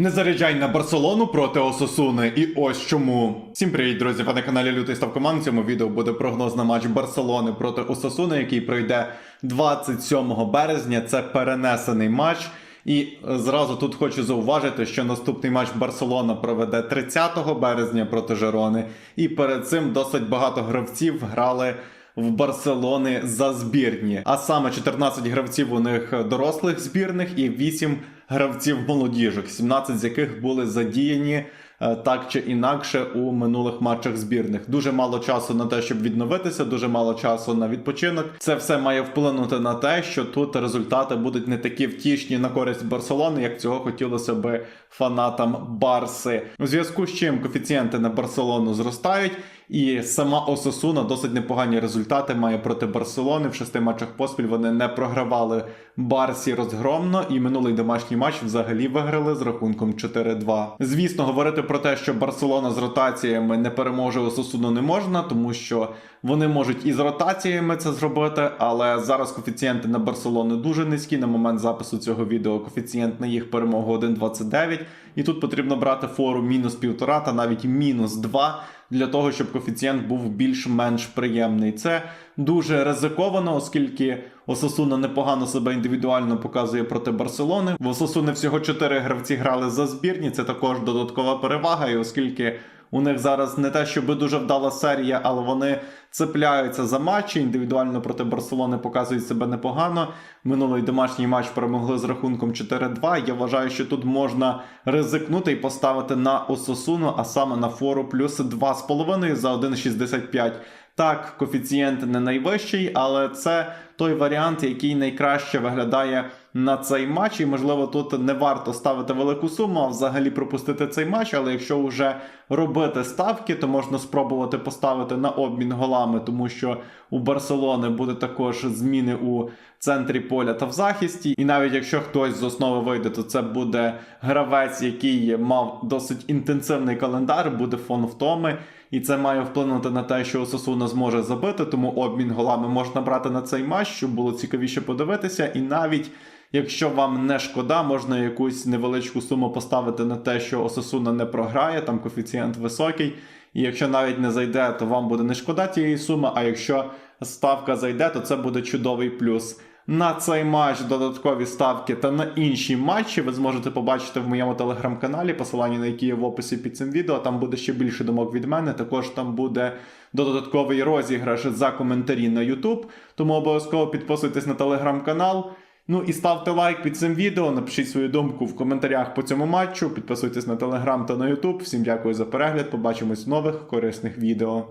Не заряджай на Барселону проти Ососуни. І ось чому. Всім привіт, друзі! Ви на каналі Лютий Став Команд. В цьому відео буде прогноз на матч Барселони проти Ососуни, який пройде 27 березня. Це перенесений матч. І е, зразу тут хочу зауважити, що наступний матч Барселона проведе 30 березня проти Жерони. І перед цим досить багато гравців грали в Барселони за збірні. А саме 14 гравців у них дорослих збірних і 8 гравців молодіжок, 17 з яких були задіяні е, так чи інакше у минулих матчах збірних. Дуже мало часу на те, щоб відновитися, дуже мало часу на відпочинок. Це все має вплинути на те, що тут результати будуть не такі втішні на користь Барселони, як цього хотілося би фанатам Барси. У зв'язку з чим коефіцієнти на Барселону зростають. І сама Ососуна досить непогані результати має проти Барселони. В шести матчах поспіль вони не програвали Барсі розгромно, і минулий домашній матч взагалі виграли з рахунком 4-2. Звісно, говорити про те, що Барселона з ротаціями не переможе Ососуну не можна, тому що вони можуть і з ротаціями це зробити, але зараз коефіцієнти на Барселону дуже низькі. На момент запису цього відео коефіцієнт на їх перемогу 1,29. І тут потрібно брати фору мінус 1,5 та навіть мінус 2 для того, щоб коефіцієнт був більш-менш приємний. Це дуже ризиковано, оскільки Осасуна непогано себе індивідуально показує проти Барселони. В Осасуни всього 4 гравці грали за збірні. Це також додаткова перевага, і оскільки. У них зараз не те, щоб дуже вдала серія, але вони цепляються за матчі. Індивідуально проти Барселони показують себе непогано. Минулий домашній матч перемогли з рахунком 4-2. Я вважаю, що тут можна ризикнути і поставити на Ососуну, а саме на фору плюс 2,5 за 1,65. Так, коефіцієнт не найвищий, але це той варіант, який найкраще виглядає на цей матч. І можливо тут не варто ставити велику суму, а взагалі пропустити цей матч. Але якщо вже робити ставки, то можна спробувати поставити на обмін голами, тому що у Барселони буде також зміни у центрі поля та в захисті. І навіть якщо хтось з основи вийде, то це буде гравець, який мав досить інтенсивний календар, буде фон втоми. І це має вплинути на те, що Осасуна зможе забити, тому обмін голами можна брати на цей матч, щоб було цікавіше подивитися. І навіть якщо вам не шкода, можна якусь невеличку суму поставити на те, що Осасуна не програє, там коефіцієнт високий. І якщо навіть не зайде, то вам буде не шкода тієї суми. А якщо ставка зайде, то це буде чудовий плюс. На цей матч додаткові ставки та на інші матчі ви зможете побачити в моєму телеграм-каналі, посилання на які є в описі під цим відео. Там буде ще більше думок від мене. Також там буде додатковий розіграш за коментарі на YouTube. Тому обов'язково підписуйтесь на телеграм-канал. Ну і ставте лайк під цим відео, напишіть свою думку в коментарях по цьому матчу. Підписуйтесь на телеграм та на YouTube. Всім дякую за перегляд. Побачимось в нових корисних відео.